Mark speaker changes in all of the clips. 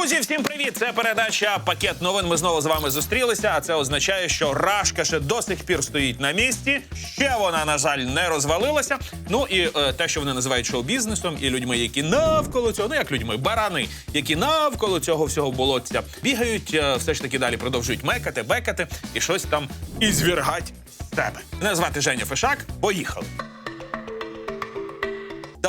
Speaker 1: Друзі, всім привіт! Це передача пакет новин. Ми знову з вами зустрілися. А це означає, що Рашка ще до сих пір стоїть на місці. Ще вона, на жаль, не розвалилася. Ну і е, те, що вони називають шоу-бізнесом, і людьми, які навколо цього, ну як людьми, барани, які навколо цього всього болотця бігають, е, все ж таки далі продовжують мекати, бекати і щось там ізвергать з себе. Мене звати Женя Фешак. Поїхали.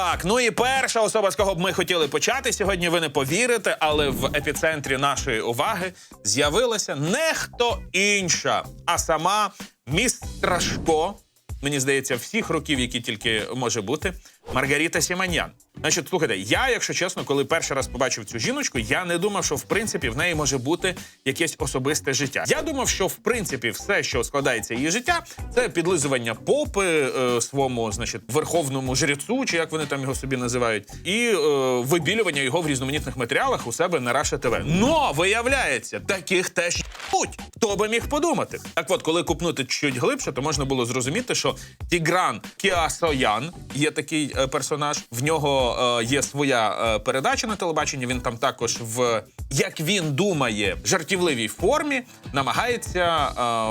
Speaker 1: Так, ну і перша особа, з кого б ми хотіли почати сьогодні, ви не повірите, але в епіцентрі нашої уваги з'явилася не хто інша, а сама міс Страшко. Мені здається, всіх років, які тільки може бути, Маргарита Сіманян. Значить, слухайте, я, якщо чесно, коли перший раз побачив цю жіночку, я не думав, що в принципі в неї може бути якесь особисте життя. Я думав, що в принципі все, що складається її життя, це підлизування попи е, своєму, значить, верховному жрецу, чи як вони там його собі називають, і е, вибілювання його в різноманітних матеріалах у себе на Раша ТВ. Но виявляється, таких теж ють. Хто би міг подумати? Так от, коли купнути чуть глибше, то можна було зрозуміти, що Тігран Кіасоян є такий е, персонаж. В нього е, є своя е, передача на телебаченні. Він там також в як він думає жартівливій формі намагається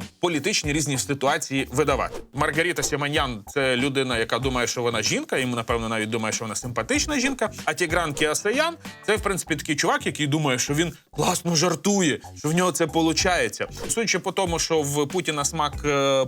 Speaker 1: е, політичні різні ситуації видавати. Маргарита Сіманян це людина, яка думає, що вона жінка, і напевно навіть думає, що вона симпатична жінка. А Тігран Кіасоян це в принципі такий чувак, який думає, що він класно жартує, що в нього це виходить. Судячи по тому, що в Путіна смак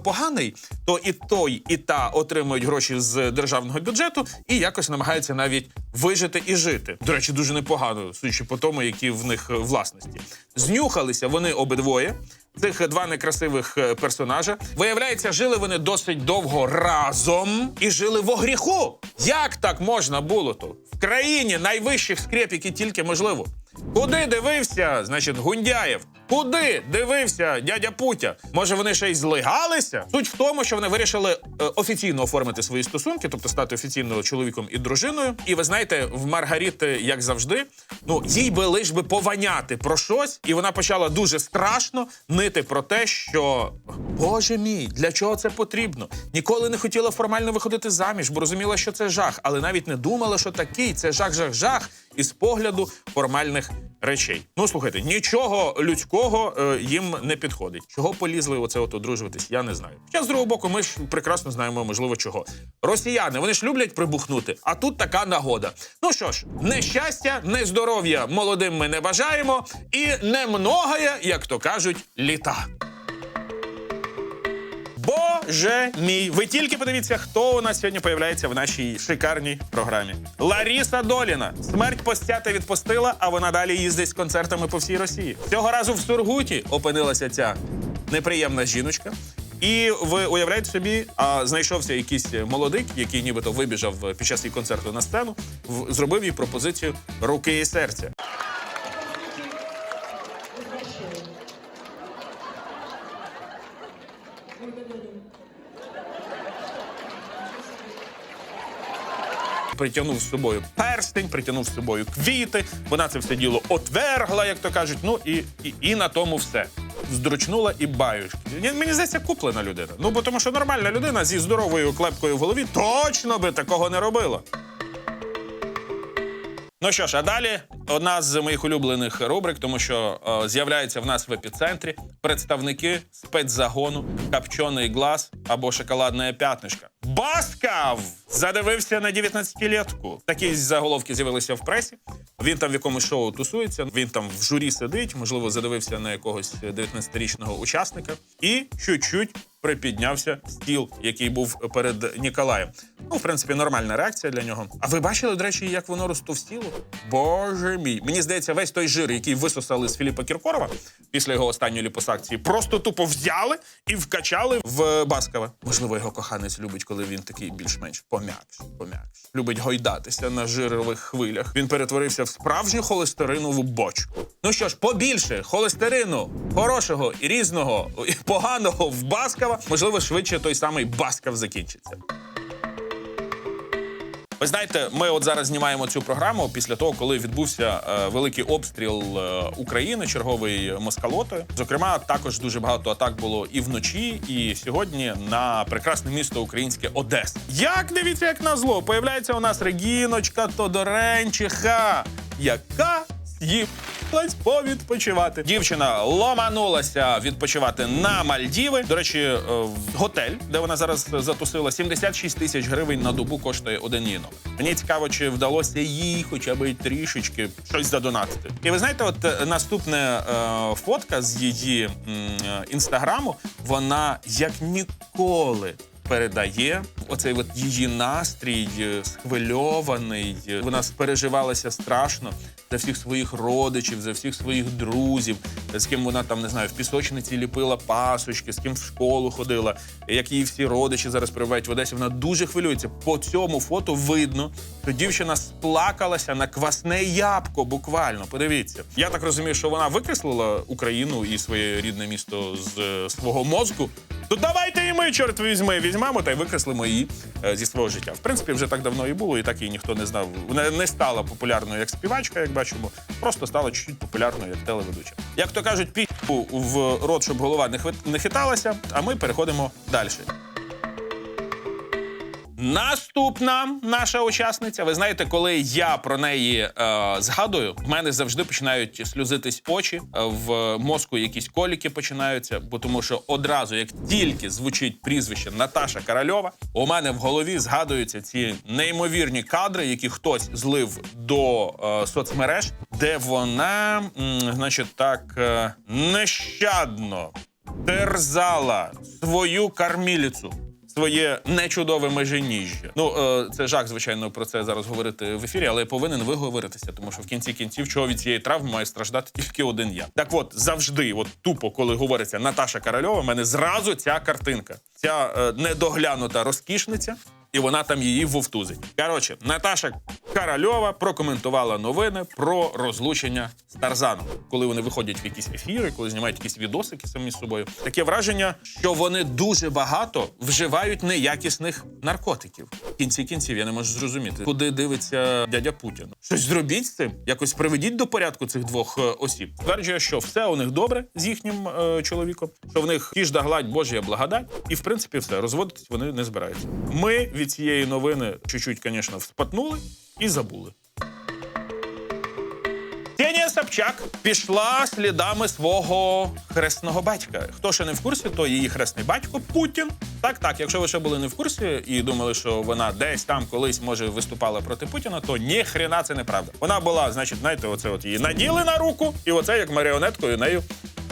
Speaker 1: поганий, то і той, і та отримують гроші з державного бюджету і якось намагаються навіть вижити і жити. До речі, дуже непогано, судячи по тому, які в них е, власності. Знюхалися вони обидвоє. Цих два некрасивих е, персонажа. Виявляється, жили вони досить довго разом і жили в огріху. Як так можна було то? В країні найвищих скреп, які тільки можливо. Куди дивився, значить, Гундяєв? Куди дивився дядя Путя? Може, вони ще й злигалися? Суть в тому, що вони вирішили е, офіційно оформити свої стосунки, тобто стати офіційно чоловіком і дружиною. І ви знаєте, в Маргаріти, як завжди, ну їй би лиш би пованяти про щось, і вона почала дуже страшно нити про те, що Боже мій, для чого це потрібно? Ніколи не хотіла формально виходити заміж, бо розуміла, що це жах, але навіть не думала, що такий це жах, жах, жах із погляду формальних речей. Ну слухайте, нічого людського е, їм не підходить. Чого полізли оце от одружуватись, я не знаю. Хоча з другого боку, ми ж прекрасно знаємо, можливо, чого. Росіяни вони ж люблять прибухнути, а тут така нагода. Ну що ж, не щастя, не здоров'я молодим ми не бажаємо, і не многое, як то кажуть, літа. Боже мій, ви тільки подивіться, хто у нас сьогодні появляється в нашій шикарній програмі. Ларіса Доліна. Смерть постяти відпустила, а вона далі їздить з концертами по всій Росії. Цього разу в Сургуті опинилася ця неприємна жіночка. І ви уявляєте собі, а знайшовся якийсь молодик, який нібито вибіжав під час її концерту на сцену, в- зробив їй пропозицію руки і серця. Притягнув з собою перстень, притягнув з собою квіти. Вона це все діло отвергла, як то кажуть. Ну і, і, і на тому все. Здручнула і баюшки. Мені здається, куплена людина. Ну бо тому, що нормальна людина зі здоровою клепкою в голові точно би такого не робила. Ну що ж, а далі одна з моїх улюблених рубрик, тому що е, з'являються в нас в епіцентрі представники спецзагону копчений глаз або шоколадне п'ятнишко. Баскав задивився на 19-літку. Такі заголовки з'явилися в пресі. Він там в якомусь шоу тусується. Він там в журі сидить, можливо, задивився на якогось 19-річного учасника і чуть-чуть припіднявся стіл, який був перед Ніколаєм. Ну, в принципі, нормальна реакція для нього. А ви бачили, до речі, як воно розтовстіло? Боже мій. Мені здається, весь той жир, який висосали з Філіпа Кіркорова після його останньої ліпосакції, просто тупо взяли і вкачали в Баскова. Можливо, його коханець любить, коли він такий більш-менш пом'якш, пом'якш. Любить гойдатися на жирових хвилях. Він перетворився в справжню холестеринову бочку. Ну що ж, побільше холестерину хорошого і різного і поганого в Баскава, можливо, швидше той самий Баскав закінчиться. Ви знаєте, ми от зараз знімаємо цю програму після того, коли відбувся е, великий обстріл е, України, черговий москалотою. Зокрема, також дуже багато атак було і вночі, і сьогодні на прекрасне місто українське Одеса. Як дивіться, як на зло, появляється у нас Регіночка Тодоренчиха, яка Їлась повідпочивати. Дівчина ломанулася відпочивати на Мальдіви. До речі, е, готель, де вона зараз затусила, 76 тисяч гривень на добу коштує один її. Мені цікаво, чи вдалося їй хоча б трішечки щось задонатити. І ви знаєте, от е, наступне е, фотка з її інстаграму, вона як ніколи передає оцей от її настрій схвильований. Вона спереживалася страшно за всіх своїх родичів, за всіх своїх друзів, з ким вона там не знаю, в пісочниці ліпила пасочки, з ким в школу ходила. Як її всі родичі зараз перебувають в Одесі. Вона дуже хвилюється. По цьому фото видно, що дівчина сплакалася на квасне ябко. Буквально подивіться. Я так розумію, що вона викреслила Україну і своє рідне місто з е, свого мозку. То давайте і ми, чорт візьми, візьмемо та й викреслимо її е, зі свого життя. В принципі, вже так давно і було, і так її ніхто не знав. Вона не стала популярною як співачка, як бачимо, просто стала чуть-чуть популярною як телеведуча. Як то кажуть, пі***у в рот, щоб голова не хвит- не хиталася. А ми переходимо далі. Наступна наша учасниця. Ви знаєте, коли я про неї е, згадую, в мене завжди починають сльозитись очі. е, В мозку якісь коліки починаються, бо тому що одразу, як тільки звучить прізвище Наташа Корольова, у мене в голові згадуються ці неймовірні кадри, які хтось злив до е, соцмереж, де вона, м, значить, так е, нещадно терзала свою карміліцу. Своє нечудове меженіжжя. Ну е, це жах, звичайно, про це зараз говорити в ефірі, але я повинен виговоритися, тому що в кінці кінців, чого від цієї травми має страждати тільки один я. Так от завжди, от тупо, коли говориться Наташа Корольова, в мене зразу ця картинка, ця е, недоглянута розкішниця, і вона там її вовтузить. Коротше, Наташа Корольова прокоментувала новини про розлучення з Тарзаном, коли вони виходять в якісь ефіри, коли знімають якісь відосики самі з собою. Таке враження, що вони дуже багато вживають неякісних наркотиків. В кінці кінців я не можу зрозуміти, куди дивиться дядя Путін. Щось зробіть з цим, якось приведіть до порядку цих двох е, осіб. Стверджує, що все у них добре з їхнім е, чоловіком, що в них кіжда гладь Божія благодать, і в принципі все розводитись вони не збираються. Ми від цієї новини чуть-чуть, звісно, вспатнули і забули. Собчак пішла слідами свого хресного батька. Хто ще не в курсі, то її хресний батько Путін. Так, так. Якщо ви ще були не в курсі і думали, що вона десь там колись може виступала проти Путіна, то ні хрена це неправда. Вона була, значить, знаєте, оце от її наділи на руку, і оце як маріонеткою нею.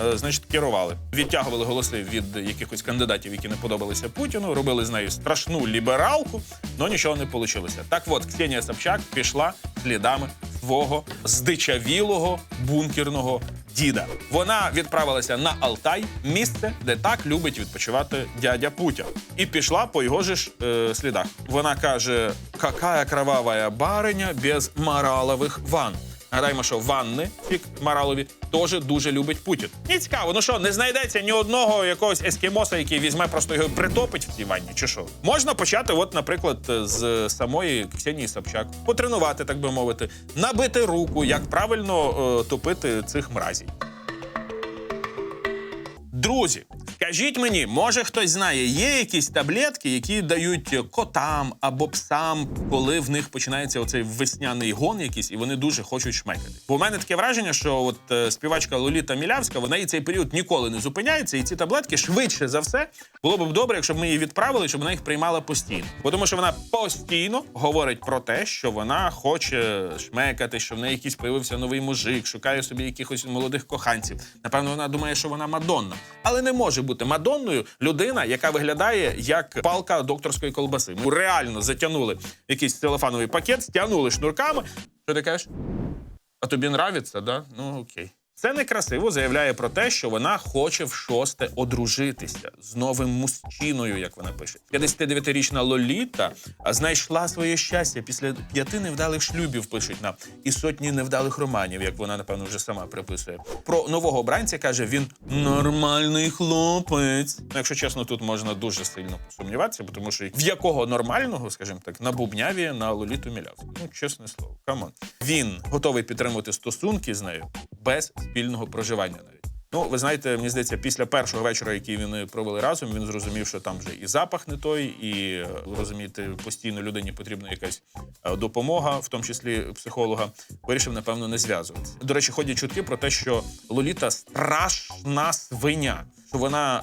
Speaker 1: е, Значить, керували, відтягували голоси від якихось кандидатів, які не подобалися Путіну, робили з нею страшну лібералку, але нічого не вийшло. Так от Ксенія Собчак пішла слідами свого здичавілого бункерного діда. Вона відправилася на Алтай, місце, де так любить відпочивати дядя Путя, і пішла по його ж е, слідах. Вона каже: «Какая кровавая бариня без моралових ванн. Гадаємо, що ванни фік Маралові теж дуже любить Путін. І цікаво, ну що, не знайдеться ні одного якогось ескімоса, який візьме, просто його притопить в цій ванні, чи що? Можна почати, от, наприклад, з самої Ксенії Собчак, потренувати, так би мовити, набити руку, як правильно е, топити цих мразів. Друзі, скажіть мені, може хтось знає, є якісь таблетки, які дають котам або псам, коли в них починається оцей весняний гон якийсь, і вони дуже хочуть шмекати. Бо у мене таке враження, що от е, співачка Лоліта Мілявська, вона і цей період ніколи не зупиняється, і ці таблетки швидше за все було б добре, якщо б ми її відправили, щоб вона їх приймала постійно. Бо тому що вона постійно говорить про те, що вона хоче шмекати, що в неї якийсь появився новий мужик, шукає собі якихось молодих коханців. Напевно, вона думає, що вона Мадонна. Але не може бути Мадонною людина, яка виглядає як палка докторської колбаси. Му реально затягнули якийсь телефоновий пакет, стягнули шнурками. Що ти кажеш? А тобі нравиться, да? Ну окей. Це некрасиво заявляє про те, що вона хоче в шосте одружитися з новим мужчиною, як вона пише. 59-річна Лоліта знайшла своє щастя після п'яти невдалих шлюбів, пишуть нам, і сотні невдалих романів, як вона, напевно, вже сама приписує. Про нового обранця каже, він нормальний хлопець. Ну, якщо чесно, тут можна дуже сильно сумніватися, бо тому що в якого нормального, скажімо так, набубнявіє на Лоліту Мілявську. Ну, чесне слово, камон. Він готовий підтримувати стосунки з нею без спільного проживання навіть. Ну, ви знаєте, мені здається, після першого вечора, який вони провели разом, він зрозумів, що там вже і запах не той, і е, розумієте, постійно людині потрібна якась е, допомога, в тому числі психолога. Вирішив, напевно, не зв'язуватися. До речі, ходять чутки про те, що Лоліта страшна свиня. Що вона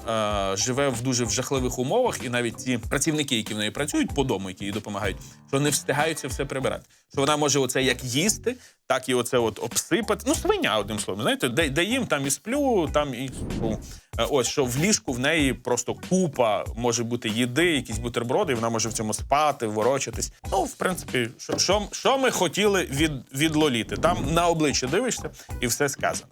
Speaker 1: е, живе в дуже в жахливих умовах, і навіть ті працівники, які в неї працюють по дому, які їй допомагають, що не встигають це все прибирати. Що вона може оце як їсти, так і оце от обсипати. Ну, свиня, одним словом. Знаєте, де, де їм там і сплю, там і сплю. Е, Ось що в ліжку в неї просто купа може бути їди, якісь бутерброди, і вона може в цьому спати, ворочатись. Ну, в принципі, що, що, що ми хотіли від, від? Там на обличчя дивишся і все сказано.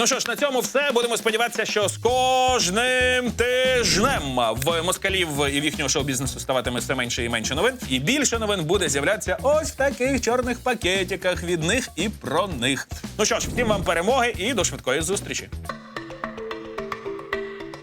Speaker 1: Ну що ж, на цьому все. Будемо сподіватися, що з кожним тижнем в москалів і в їхнього шоу-бізнесу ставатиме все менше і менше новин. І більше новин буде з'являтися ось в таких чорних пакетиках від них і про них. Ну що ж, всім вам перемоги і до швидкої зустрічі.